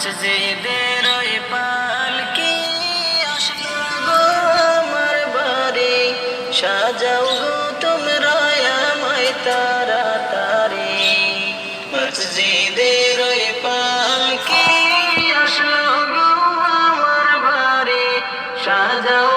মসজিদের ওই পালকি আসলো গো আমার বাড়ি? সাজাও গো তোমরা আমায় তারা তাড়াতাড়ি মসজিদের ওই পালকি আসলো গো আমার বাড়ি? সাজাও